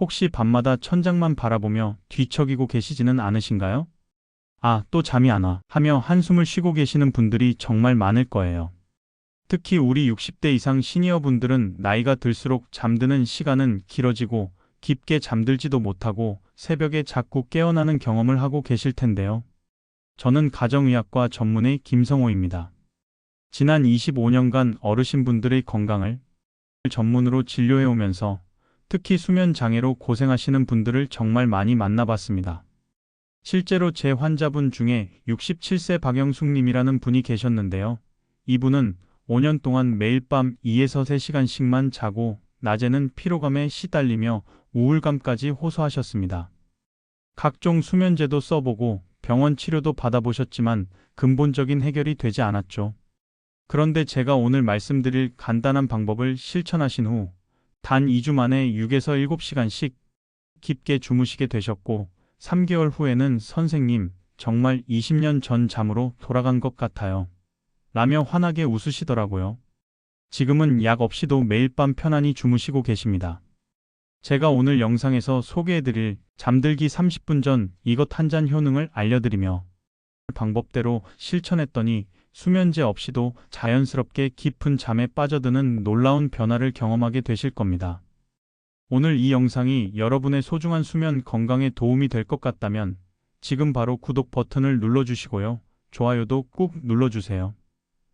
혹시 밤마다 천장만 바라보며 뒤척이고 계시지는 않으신가요? 아, 또 잠이 안 와. 하며 한숨을 쉬고 계시는 분들이 정말 많을 거예요. 특히 우리 60대 이상 시니어 분들은 나이가 들수록 잠드는 시간은 길어지고 깊게 잠들지도 못하고 새벽에 자꾸 깨어나는 경험을 하고 계실 텐데요. 저는 가정의학과 전문의 김성호입니다. 지난 25년간 어르신분들의 건강을 전문으로 진료해 오면서 특히 수면 장애로 고생하시는 분들을 정말 많이 만나봤습니다. 실제로 제 환자분 중에 67세 박영숙님이라는 분이 계셨는데요. 이분은 5년 동안 매일 밤 2에서 3시간씩만 자고 낮에는 피로감에 시달리며 우울감까지 호소하셨습니다. 각종 수면제도 써보고 병원 치료도 받아보셨지만 근본적인 해결이 되지 않았죠. 그런데 제가 오늘 말씀드릴 간단한 방법을 실천하신 후 단 2주 만에 6에서 7시간씩 깊게 주무시게 되셨고 3개월 후에는 선생님 정말 20년 전 잠으로 돌아간 것 같아요. 라며 환하게 웃으시더라고요. 지금은 약 없이도 매일 밤 편안히 주무시고 계십니다. 제가 오늘 영상에서 소개해드릴 잠들기 30분 전 이것 한 잔 효능을 알려드리며 방법대로 실천했더니 수면제 없이도 자연스럽게 깊은 잠에 빠져드는 놀라운 변화를 경험하게 되실 겁니다. 오늘 이 영상이 여러분의 소중한 수면 건강에 도움이 될 것 같다면 지금 바로 구독 버튼을 눌러주시고요. 좋아요도 꾹 눌러주세요.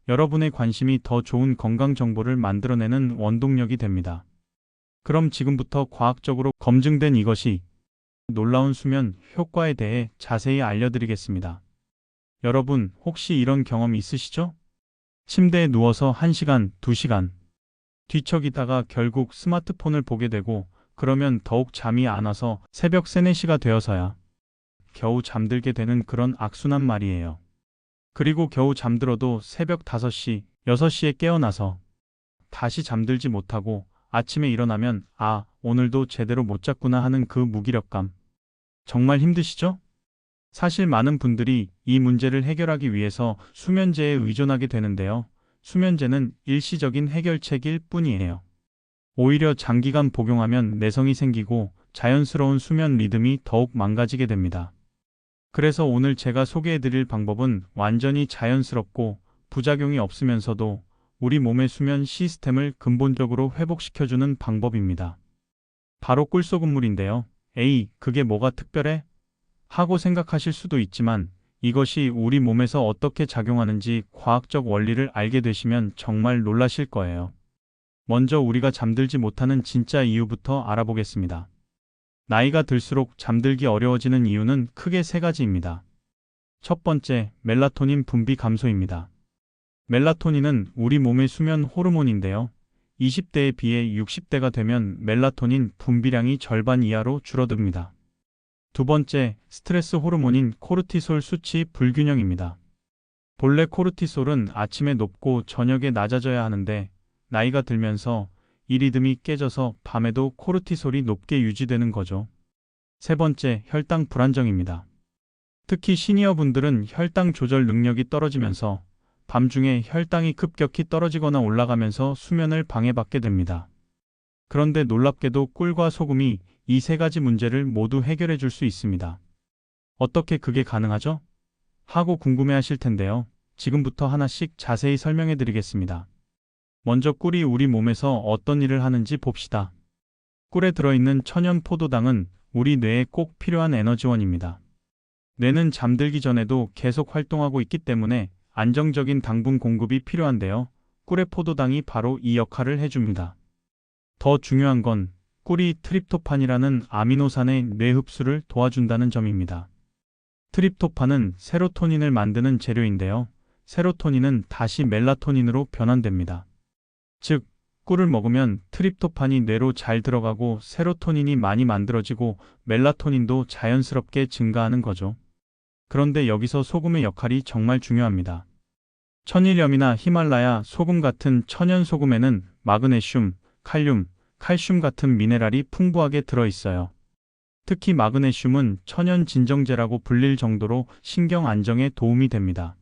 여러분의 관심이 더 좋은 건강 정보를 만들어내는 원동력이 됩니다. 그럼 지금부터 과학적으로 검증된 이것이 놀라운 수면 효과에 대해 자세히 알려드리겠습니다. 여러분, 혹시 이런 경험 있으시죠? 침대에 누워서 1시간, 2시간 뒤척이다가 결국 스마트폰을 보게 되고 그러면 더욱 잠이 안 와서 새벽 3, 4시가 되어서야 겨우 잠들게 되는 그런 악순환 말이에요. 그리고 겨우 잠들어도 새벽 5시, 6시에 깨어나서 다시 잠들지 못하고 아침에 일어나면 아, 오늘도 제대로 못 잤구나 하는 그 무기력감. 정말 힘드시죠? 사실 많은 분들이 이 문제를 해결하기 위해서 수면제에 의존하게 되는데요. 수면제는 일시적인 해결책일 뿐이에요. 오히려 장기간 복용하면 내성이 생기고 자연스러운 수면 리듬이 더욱 망가지게 됩니다. 그래서 오늘 제가 소개해 드릴 방법은 완전히 자연스럽고 부작용이 없으면서도 우리 몸의 수면 시스템을 근본적으로 회복시켜주는 방법입니다. 바로 꿀소금물인데요. 에이, 그게 뭐가 특별해? 하고 생각하실 수도 있지만 이것이 우리 몸에서 어떻게 작용하는지 과학적 원리를 알게 되시면 정말 놀라실 거예요. 먼저 우리가 잠들지 못하는 진짜 이유부터 알아보겠습니다. 나이가 들수록 잠들기 어려워지는 이유는 크게 세 가지입니다. 첫 번째, 멜라토닌 분비 감소입니다. 멜라토닌은 우리 몸의 수면 호르몬인데요. 20대에 비해 60대가 되면 멜라토닌 분비량이 절반 이하로 줄어듭니다. 두 번째, 스트레스 호르몬인 코르티솔 수치 불균형입니다. 본래 코르티솔은 아침에 높고 저녁에 낮아져야 하는데 나이가 들면서 이 리듬이 깨져서 밤에도 코르티솔이 높게 유지되는 거죠. 세 번째, 혈당 불안정입니다. 특히 시니어 분들은 혈당 조절 능력이 떨어지면서 밤중에 혈당이 급격히 떨어지거나 올라가면서 수면을 방해받게 됩니다. 그런데 놀랍게도 꿀과 소금이 이 세 가지 문제를 모두 해결해 줄 수 있습니다. 어떻게 그게 가능하죠? 하고 궁금해 하실 텐데요. 지금부터 하나씩 자세히 설명해 드리겠습니다. 먼저 꿀이 우리 몸에서 어떤 일을 하는지 봅시다. 꿀에 들어있는 천연 포도당은 우리 뇌에 꼭 필요한 에너지원입니다. 뇌는 잠들기 전에도 계속 활동하고 있기 때문에 안정적인 당분 공급이 필요한데요. 꿀의 포도당이 바로 이 역할을 해줍니다. 더 중요한 건 꿀이 트립토판이라는 아미노산의 뇌 흡수를 도와준다는 점입니다. 트립토판은 세로토닌을 만드는 재료인데요. 세로토닌은 다시 멜라토닌으로 변환됩니다. 즉, 꿀을 먹으면 트립토판이 뇌로 잘 들어가고 세로토닌이 많이 만들어지고 멜라토닌도 자연스럽게 증가하는 거죠. 그런데 여기서 소금의 역할이 정말 중요합니다. 천일염이나 히말라야 소금 같은 천연 소금에는 마그네슘, 칼륨, 칼슘 같은 미네랄이 풍부하게 들어 있어요. 특히 마그네슘은 천연 진정제라고 불릴 정도로 신경 안정에 도움이 됩니다.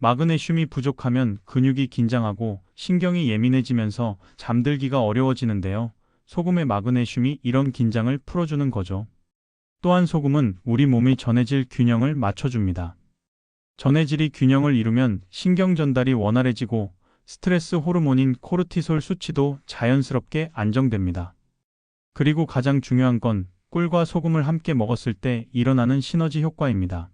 마그네슘이 부족하면 근육이 긴장하고 신경이 예민해지면서 잠들기가 어려워지는데요. 소금의 마그네슘이 이런 긴장을 풀어주는 거죠. 또한 소금은 우리 몸의 전해질 균형을 맞춰줍니다. 전해질이 균형을 이루면 신경 전달이 원활해지고 스트레스 호르몬인 코르티솔 수치도 자연스럽게 안정됩니다. 그리고 가장 중요한 건 꿀과 소금을 함께 먹었을 때 일어나는 시너지 효과입니다.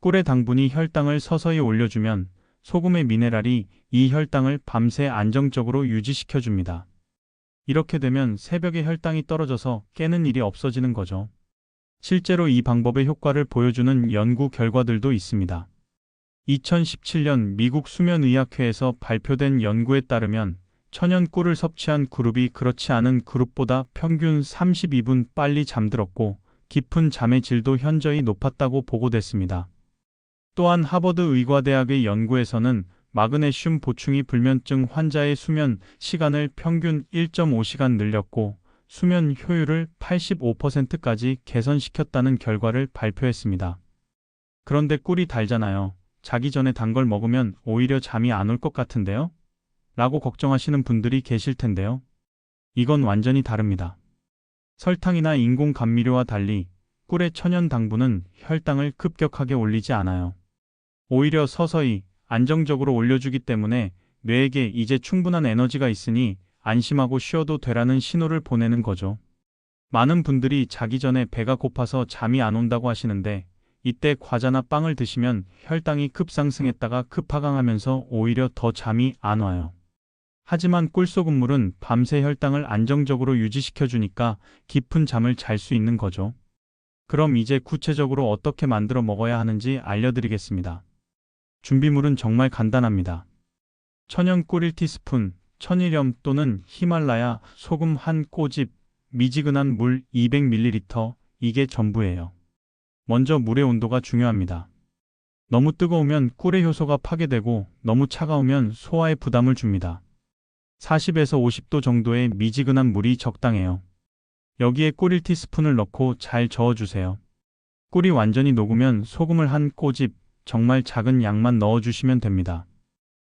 꿀의 당분이 혈당을 서서히 올려주면 소금의 미네랄이 이 혈당을 밤새 안정적으로 유지시켜줍니다. 이렇게 되면 새벽에 혈당이 떨어져서 깨는 일이 없어지는 거죠. 실제로 이 방법의 효과를 보여주는 연구 결과들도 있습니다. 2017년 미국 수면의학회에서 발표된 연구에 따르면 천연 꿀을 섭취한 그룹이 그렇지 않은 그룹보다 평균 32분 빨리 잠들었고 깊은 잠의 질도 현저히 높았다고 보고됐습니다. 또한 하버드 의과대학의 연구에서는 마그네슘 보충이 불면증 환자의 수면 시간을 평균 1.5시간 늘렸고 수면 효율을 85%까지 개선시켰다는 결과를 발표했습니다. 그런데 꿀이 달잖아요. 자기 전에 단 걸 먹으면 오히려 잠이 안 올 것 같은데요? 라고 걱정하시는 분들이 계실 텐데요. 이건 완전히 다릅니다. 설탕이나 인공 감미료와 달리 꿀의 천연 당분은 혈당을 급격하게 올리지 않아요. 오히려 서서히 안정적으로 올려주기 때문에 뇌에게 이제 충분한 에너지가 있으니 안심하고 쉬어도 되라는 신호를 보내는 거죠. 많은 분들이 자기 전에 배가 고파서 잠이 안 온다고 하시는데 이때 과자나 빵을 드시면 혈당이 급상승했다가 급하강하면서 오히려 더 잠이 안 와요. 하지만 꿀소금물은 밤새 혈당을 안정적으로 유지시켜주니까 깊은 잠을 잘 수 있는 거죠. 그럼 이제 구체적으로 어떻게 만들어 먹어야 하는지 알려드리겠습니다. 준비물은 정말 간단합니다. 천연 꿀 1티스푼, 천일염 또는 히말라야 소금 한 꼬집, 미지근한 물 200ml, 이게 전부예요. 먼저 물의 온도가 중요합니다. 너무 뜨거우면 꿀의 효소가 파괴되고 너무 차가우면 소화에 부담을 줍니다. 40에서 50도 정도의 미지근한 물이 적당해요. 여기에 꿀 1티스푼을 넣고 잘 저어주세요. 꿀이 완전히 녹으면 소금을 한 꼬집, 정말 작은 양만 넣어주시면 됩니다.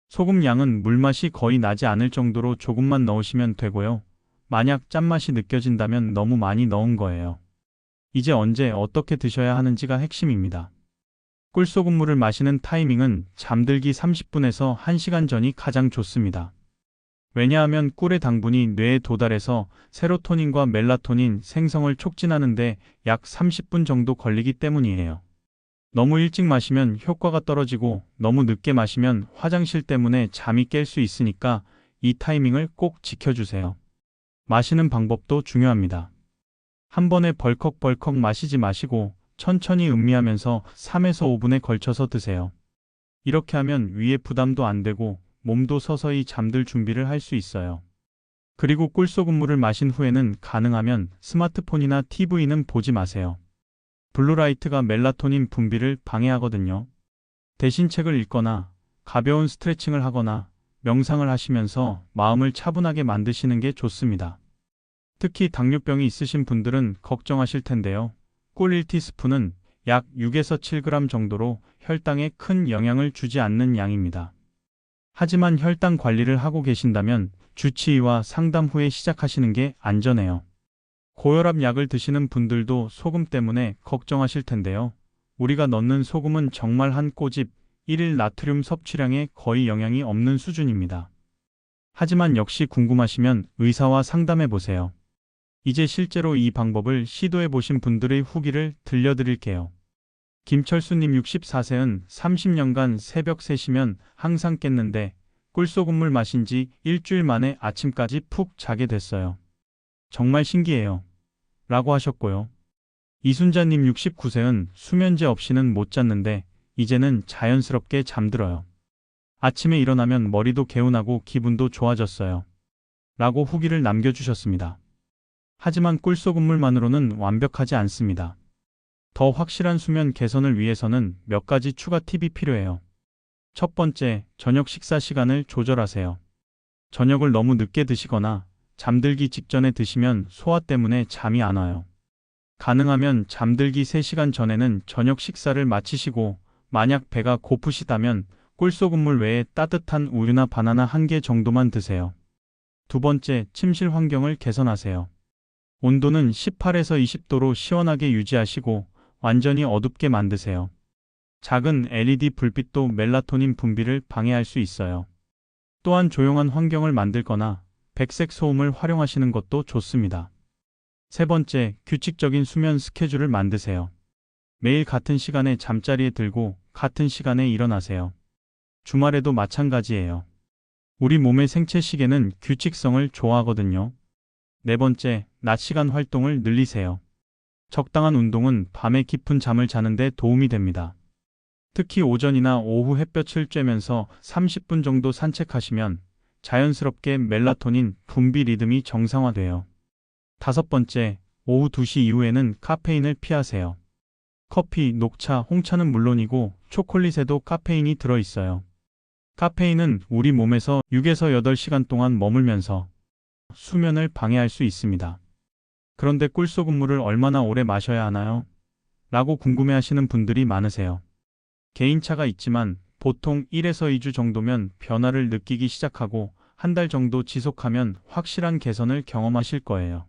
소금 양은 물맛이 거의 나지 않을 정도로 조금만 넣으시면 되고요. 만약 짠맛이 느껴진다면 너무 많이 넣은 거예요. 이제 언제 어떻게 드셔야 하는지가 핵심입니다. 꿀소금물을 마시는 타이밍은 잠들기 30분에서 1시간 전이 가장 좋습니다. 왜냐하면 꿀의 당분이 뇌에 도달해서 세로토닌과 멜라토닌 생성을 촉진하는데 약 30분 정도 걸리기 때문이에요. 너무 일찍 마시면 효과가 떨어지고 너무 늦게 마시면 화장실 때문에 잠이 깰 수 있으니까 이 타이밍을 꼭 지켜주세요. 마시는 방법도 중요합니다. 한 번에 벌컥벌컥 마시지 마시고 천천히 음미하면서 3에서 5분에 걸쳐서 드세요. 이렇게 하면 위에 부담도 안 되고 몸도 서서히 잠들 준비를 할 수 있어요. 그리고 꿀소금물을 마신 후에는 가능하면 스마트폰이나 TV는 보지 마세요. 블루라이트가 멜라토닌 분비를 방해하거든요. 대신 책을 읽거나 가벼운 스트레칭을 하거나 명상을 하시면서 마음을 차분하게 만드시는 게 좋습니다. 특히 당뇨병이 있으신 분들은 걱정하실 텐데요. 꿀 1티스푼은 약 6에서 7g 정도로 혈당에 큰 영향을 주지 않는 양입니다. 하지만 혈당 관리를 하고 계신다면 주치의와 상담 후에 시작하시는 게 안전해요. 고혈압 약을 드시는 분들도 소금 때문에 걱정하실 텐데요. 우리가 넣는 소금은 정말 한 꼬집 1일 나트륨 섭취량에 거의 영향이 없는 수준입니다. 하지만 역시 궁금하시면 의사와 상담해 보세요. 이제 실제로 이 방법을 시도해 보신 분들의 후기를 들려드릴게요. 김철수님 64세는 30년간 새벽 3시면 항상 깼는데 꿀소금물 마신 지 일주일 만에 아침까지 푹 자게 됐어요. 정말 신기해요. 라고 하셨고요. 이순자님 69세는 수면제 없이는 못 잤는데 이제는 자연스럽게 잠들어요. 아침에 일어나면 머리도 개운하고 기분도 좋아졌어요. 라고 후기를 남겨주셨습니다. 하지만 꿀소금물만으로는 완벽하지 않습니다. 더 확실한 수면 개선을 위해서는 몇 가지 추가 팁이 필요해요. 첫 번째, 저녁 식사 시간을 조절하세요. 저녁을 너무 늦게 드시거나 잠들기 직전에 드시면 소화 때문에 잠이 안 와요. 가능하면 잠들기 3시간 전에는 저녁 식사를 마치시고 만약 배가 고프시다면 꿀소금물 외에 따뜻한 우유나 바나나 한 개 정도만 드세요. 두 번째, 침실 환경을 개선하세요. 온도는 18에서 20도로 시원하게 유지하시고 완전히 어둡게 만드세요. 작은 LED 불빛도 멜라토닌 분비를 방해할 수 있어요. 또한 조용한 환경을 만들거나 백색 소음을 활용하시는 것도 좋습니다. 세 번째, 규칙적인 수면 스케줄을 만드세요. 매일 같은 시간에 잠자리에 들고 같은 시간에 일어나세요. 주말에도 마찬가지예요. 우리 몸의 생체 시계는 규칙성을 좋아하거든요. 네 번째, 낮 시간 활동을 늘리세요. 적당한 운동은 밤에 깊은 잠을 자는데 도움이 됩니다. 특히 오전이나 오후 햇볕을 쬐면서 30분 정도 산책하시면 자연스럽게 멜라토닌 분비 리듬이 정상화돼요. 다섯 번째, 오후 2시 이후에는 카페인을 피하세요. 커피, 녹차, 홍차는 물론이고 초콜릿에도 카페인이 들어있어요. 카페인은 우리 몸에서 6에서 8시간 동안 머물면서 수면을 방해할 수 있습니다. 그런데 꿀소금물을 얼마나 오래 마셔야 하나요? 라고 궁금해 하시는 분들이 많으세요. 개인차가 있지만 보통 1에서 2주 정도면 변화를 느끼기 시작하고 한 달 정도 지속하면 확실한 개선을 경험하실 거예요.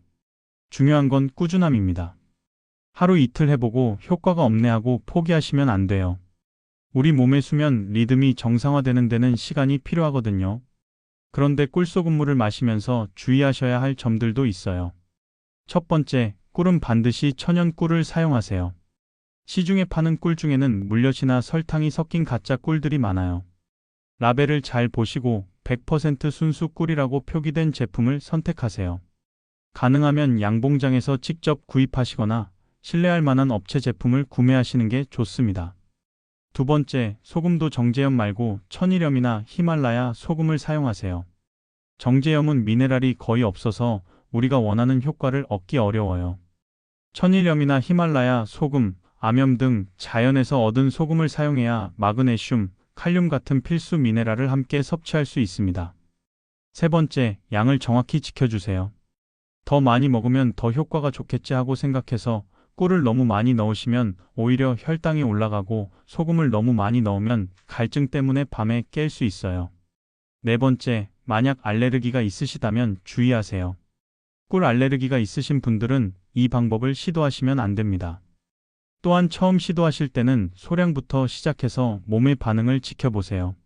중요한 건 꾸준함입니다. 하루 이틀 해보고 효과가 없네 하고 포기하시면 안 돼요. 우리 몸의 수면 리듬이 정상화되는 데는 시간이 필요하거든요. 그런데 꿀소금물을 마시면서 주의하셔야 할 점들도 있어요. 첫 번째, 꿀은 반드시 천연 꿀을 사용하세요. 시중에 파는 꿀 중에는 물엿이나 설탕이 섞인 가짜 꿀들이 많아요. 라벨을 잘 보시고 100% 순수 꿀이라고 표기된 제품을 선택하세요. 가능하면 양봉장에서 직접 구입하시거나 신뢰할 만한 업체 제품을 구매하시는 게 좋습니다. 두 번째, 소금도 정제염 말고 천일염이나 히말라야 소금을 사용하세요. 정제염은 미네랄이 거의 없어서 우리가 원하는 효과를 얻기 어려워요. 천일염이나 히말라야 소금, 암염 등 자연에서 얻은 소금을 사용해야 마그네슘, 칼륨 같은 필수 미네랄을 함께 섭취할 수 있습니다. 세 번째, 양을 정확히 지켜주세요. 더 많이 먹으면 더 효과가 좋겠지 하고 생각해서 꿀을 너무 많이 넣으시면 오히려 혈당이 올라가고 소금을 너무 많이 넣으면 갈증 때문에 밤에 깰 수 있어요. 네 번째, 만약 알레르기가 있으시다면 주의하세요. 꿀 알레르기가 있으신 분들은 이 방법을 시도하시면 안 됩니다. 또한 처음 시도하실 때는 소량부터 시작해서 몸의 반응을 지켜보세요.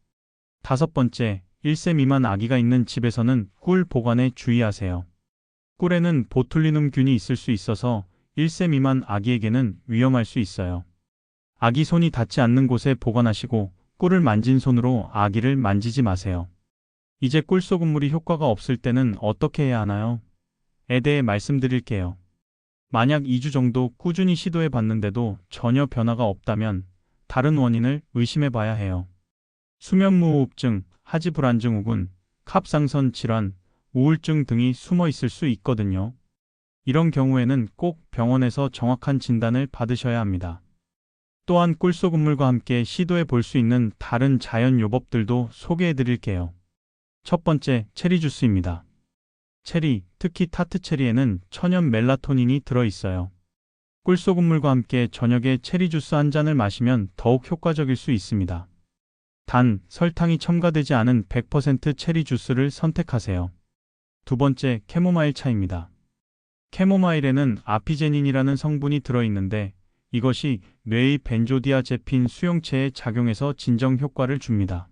다섯 번째, 1세 미만 아기가 있는 집에서는 꿀 보관에 주의하세요. 꿀에는 보툴리눔균이 있을 수 있어서 1세 미만 아기에게는 위험할 수 있어요. 아기 손이 닿지 않는 곳에 보관하시고 꿀을 만진 손으로 아기를 만지지 마세요. 이제 꿀소금물이 효과가 없을 때는 어떻게 해야 하나요? 에 대해 말씀드릴게요. 만약 2주 정도 꾸준히 시도해 봤는데도 전혀 변화가 없다면 다른 원인을 의심해 봐야 해요. 수면무호흡증, 하지불안증후군, 갑상선 질환, 우울증 등이 숨어 있을 수 있거든요. 이런 경우에는 꼭 병원에서 정확한 진단을 받으셔야 합니다. 또한 꿀소금물과 함께 시도해 볼 수 있는 다른 자연 요법들도 소개해 드릴게요. 첫 번째, 체리 주스입니다. 체리, 특히 타트 체리에는 천연 멜라토닌이 들어 있어요. 꿀소금물과 함께 저녁에 체리 주스 한 잔을 마시면 더욱 효과적일 수 있습니다. 단, 설탕이 첨가되지 않은 100% 체리 주스를 선택하세요. 두 번째, 캐모마일 차입니다. 캐모마일에는 아피제닌이라는 성분이 들어있는데 이것이 뇌의 벤조디아제핀 수용체에 작용해서 진정 효과를 줍니다.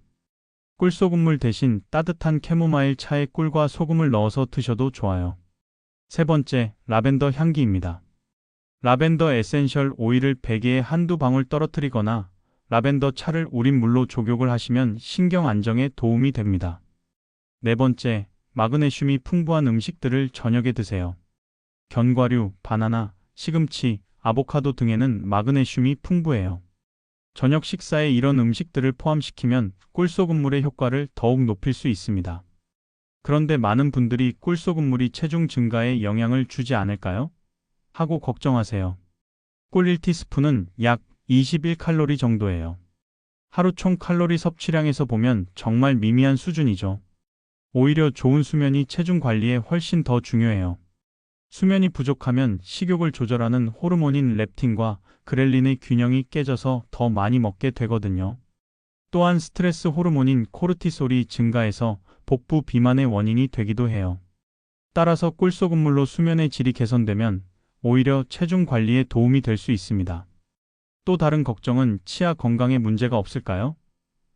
꿀소금물 대신 따뜻한 캐모마일 차에 꿀과 소금을 넣어서 드셔도 좋아요. 세 번째, 라벤더 향기입니다. 라벤더 에센셜 오일을 베개에 한두 방울 떨어뜨리거나 라벤더 차를 우린 물로 족욕을 하시면 신경 안정에 도움이 됩니다. 네 번째, 마그네슘이 풍부한 음식들을 저녁에 드세요. 견과류, 바나나, 시금치, 아보카도 등에는 마그네슘이 풍부해요. 저녁 식사에 이런 음식들을 포함시키면 꿀소금물의 효과를 더욱 높일 수 있습니다. 그런데 많은 분들이 꿀소금물이 체중 증가에 영향을 주지 않을까요? 하고 걱정하세요. 꿀 1티스푼은 약 21칼로리 정도예요. 하루 총 칼로리 섭취량에서 보면 정말 미미한 수준이죠. 오히려 좋은 수면이 체중 관리에 훨씬 더 중요해요. 수면이 부족하면 식욕을 조절하는 호르몬인 렙틴과 그렐린의 균형이 깨져서 더 많이 먹게 되거든요. 또한 스트레스 호르몬인 코르티솔이 증가해서 복부 비만의 원인이 되기도 해요. 따라서 꿀소금물로 수면의 질이 개선되면 오히려 체중 관리에 도움이 될 수 있습니다. 또 다른 걱정은 치아 건강에 문제가 없을까요?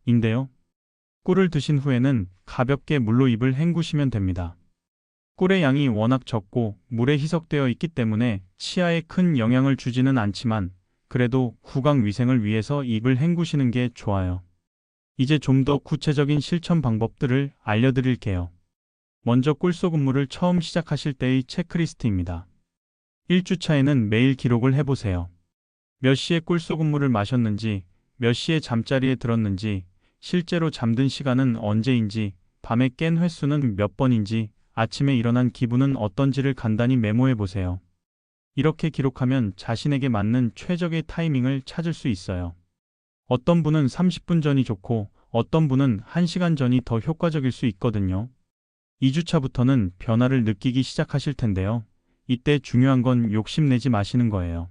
인데요. 꿀을 드신 후에는 가볍게 물로 입을 헹구시면 됩니다. 꿀의 양이 워낙 적고 물에 희석되어 있기 때문에 치아에 큰 영향을 주지는 않지만 그래도 구강 위생을 위해서 입을 헹구시는 게 좋아요. 이제 좀 더 구체적인 실천 방법들을 알려드릴게요. 먼저 꿀소금물을 처음 시작하실 때의 체크리스트입니다. 1주차에는 매일 기록을 해보세요. 몇 시에 꿀소금물을 마셨는지, 몇 시에 잠자리에 들었는지, 실제로 잠든 시간은 언제인지, 밤에 깬 횟수는 몇 번인지, 아침에 일어난 기분은 어떤지를 간단히 메모해 보세요. 이렇게 기록하면 자신에게 맞는 최적의 타이밍을 찾을 수 있어요. 어떤 분은 30분 전이 좋고 어떤 분은 1시간 전이 더 효과적일 수 있거든요. 2주차부터는 변화를 느끼기 시작하실 텐데요. 이때 중요한 건 욕심내지 마시는 거예요.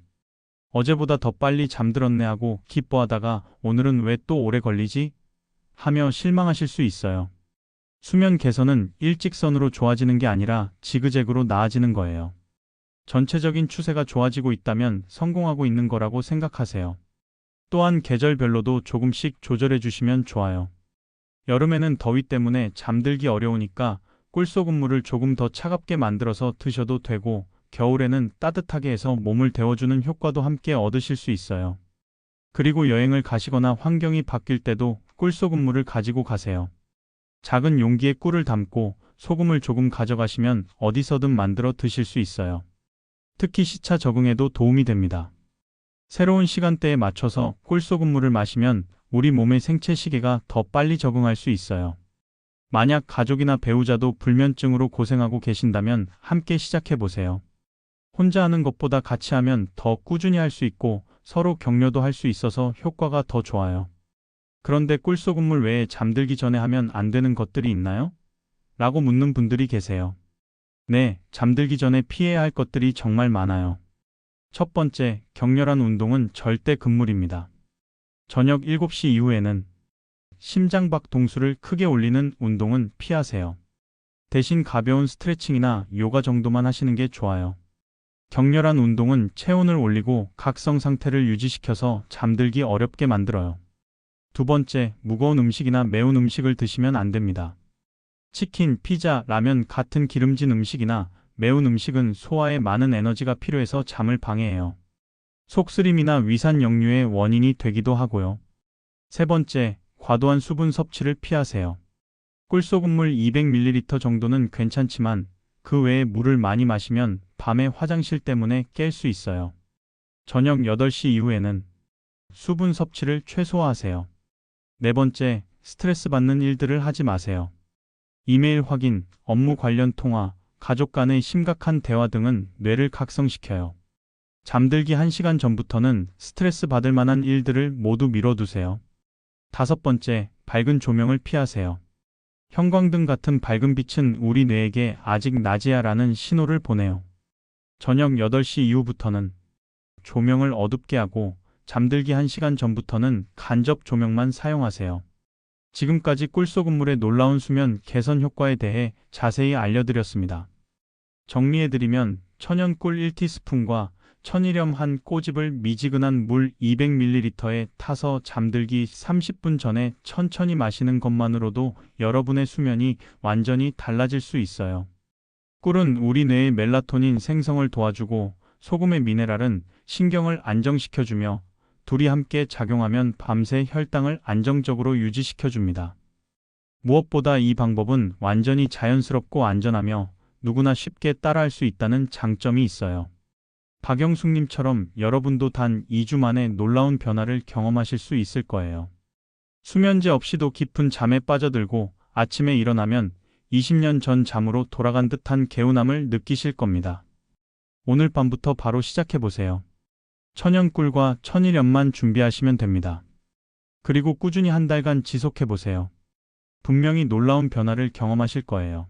어제보다 더 빨리 잠들었네 하고 기뻐하다가 오늘은 왜 또 오래 걸리지? 하며 실망하실 수 있어요. 수면 개선은 일직선으로 좋아지는 게 아니라 지그재그로 나아지는 거예요. 전체적인 추세가 좋아지고 있다면 성공하고 있는 거라고 생각하세요. 또한 계절별로도 조금씩 조절해 주시면 좋아요. 여름에는 더위 때문에 잠들기 어려우니까 꿀소금물을 조금 더 차갑게 만들어서 드셔도 되고 겨울에는 따뜻하게 해서 몸을 데워주는 효과도 함께 얻으실 수 있어요. 그리고 여행을 가시거나 환경이 바뀔 때도 꿀소금물을 가지고 가세요. 작은 용기에 꿀을 담고 소금을 조금 가져가시면 어디서든 만들어 드실 수 있어요. 특히 시차 적응에도 도움이 됩니다. 새로운 시간대에 맞춰서 꿀소금물을 마시면 우리 몸의 생체 시계가 더 빨리 적응할 수 있어요. 만약 가족이나 배우자도 불면증으로 고생하고 계신다면 함께 시작해 보세요. 혼자 하는 것보다 같이 하면 더 꾸준히 할 수 있고 서로 격려도 할 수 있어서 효과가 더 좋아요. 그런데 꿀소금물 외에 잠들기 전에 하면 안 되는 것들이 있나요? 라고 묻는 분들이 계세요. 네, 잠들기 전에 피해야 할 것들이 정말 많아요. 첫 번째, 격렬한 운동은 절대 금물입니다. 저녁 7시 이후에는 심장박 동수를 크게 올리는 운동은 피하세요. 대신 가벼운 스트레칭이나 요가 정도만 하시는 게 좋아요. 격렬한 운동은 체온을 올리고 각성 상태를 유지시켜서 잠들기 어렵게 만들어요. 두 번째, 무거운 음식이나 매운 음식을 드시면 안 됩니다. 치킨, 피자, 라면 같은 기름진 음식이나 매운 음식은 소화에 많은 에너지가 필요해서 잠을 방해해요. 속쓰림이나 위산 역류의 원인이 되기도 하고요. 세 번째, 과도한 수분 섭취를 피하세요. 꿀소금물 200ml 정도는 괜찮지만 그 외에 물을 많이 마시면 밤에 화장실 때문에 깰 수 있어요. 저녁 8시 이후에는 수분 섭취를 최소화하세요. 네 번째, 스트레스 받는 일들을 하지 마세요. 이메일 확인, 업무 관련 통화, 가족 간의 심각한 대화 등은 뇌를 각성시켜요. 잠들기 1시간 전부터는 스트레스 받을 만한 일들을 모두 미뤄두세요. 다섯 번째, 밝은 조명을 피하세요. 형광등 같은 밝은 빛은 우리 뇌에게 아직 낮이야 라는 신호를 보내요. 저녁 8시 이후부터는 조명을 어둡게 하고 잠들기 1시간 전부터는 간접 조명만 사용하세요. 지금까지 꿀소금물의 놀라운 수면 개선 효과에 대해 자세히 알려드렸습니다. 정리해드리면 천연 꿀 1티스푼과 천일염 한 꼬집을 미지근한 물 200ml에 타서 잠들기 30분 전에 천천히 마시는 것만으로도 여러분의 수면이 완전히 달라질 수 있어요. 꿀은 우리 뇌의 멜라토닌 생성을 도와주고 소금의 미네랄은 신경을 안정시켜주며 둘이 함께 작용하면 밤새 혈당을 안정적으로 유지시켜줍니다. 무엇보다 이 방법은 완전히 자연스럽고 안전하며 누구나 쉽게 따라할 수 있다는 장점이 있어요. 박영숙님처럼 여러분도 단 2주 만에 놀라운 변화를 경험하실 수 있을 거예요. 수면제 없이도 깊은 잠에 빠져들고 아침에 일어나면 20년 전 잠으로 돌아간 듯한 개운함을 느끼실 겁니다. 오늘 밤부터 바로 시작해보세요. 천연꿀과 천일염만 준비하시면 됩니다. 그리고 꾸준히 한 달간 지속해보세요. 분명히 놀라운 변화를 경험하실 거예요.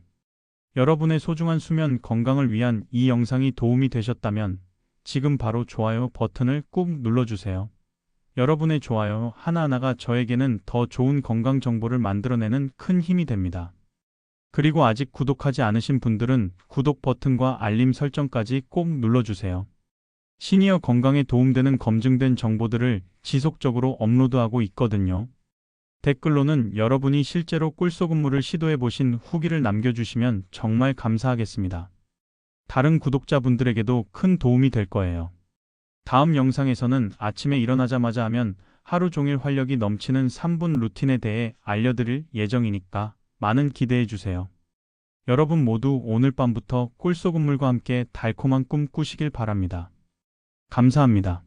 여러분의 소중한 수면 건강을 위한 이 영상이 도움이 되셨다면 지금 바로 좋아요 버튼을 꾹 눌러주세요. 여러분의 좋아요 하나하나가 저에게는 더 좋은 건강 정보를 만들어내는 큰 힘이 됩니다. 그리고 아직 구독하지 않으신 분들은 구독 버튼과 알림 설정까지 꼭 눌러주세요. 시니어 건강에 도움되는 검증된 정보들을 지속적으로 업로드하고 있거든요. 댓글로는 여러분이 실제로 꿀소금물을 시도해 보신 후기를 남겨주시면 정말 감사하겠습니다. 다른 구독자분들에게도 큰 도움이 될 거예요. 다음 영상에서는 아침에 일어나자마자 하면 하루 종일 활력이 넘치는 3분 루틴에 대해 알려드릴 예정이니까 많은 기대해 주세요. 여러분 모두 오늘 밤부터 꿀소금물과 함께 달콤한 꿈 꾸시길 바랍니다. 감사합니다.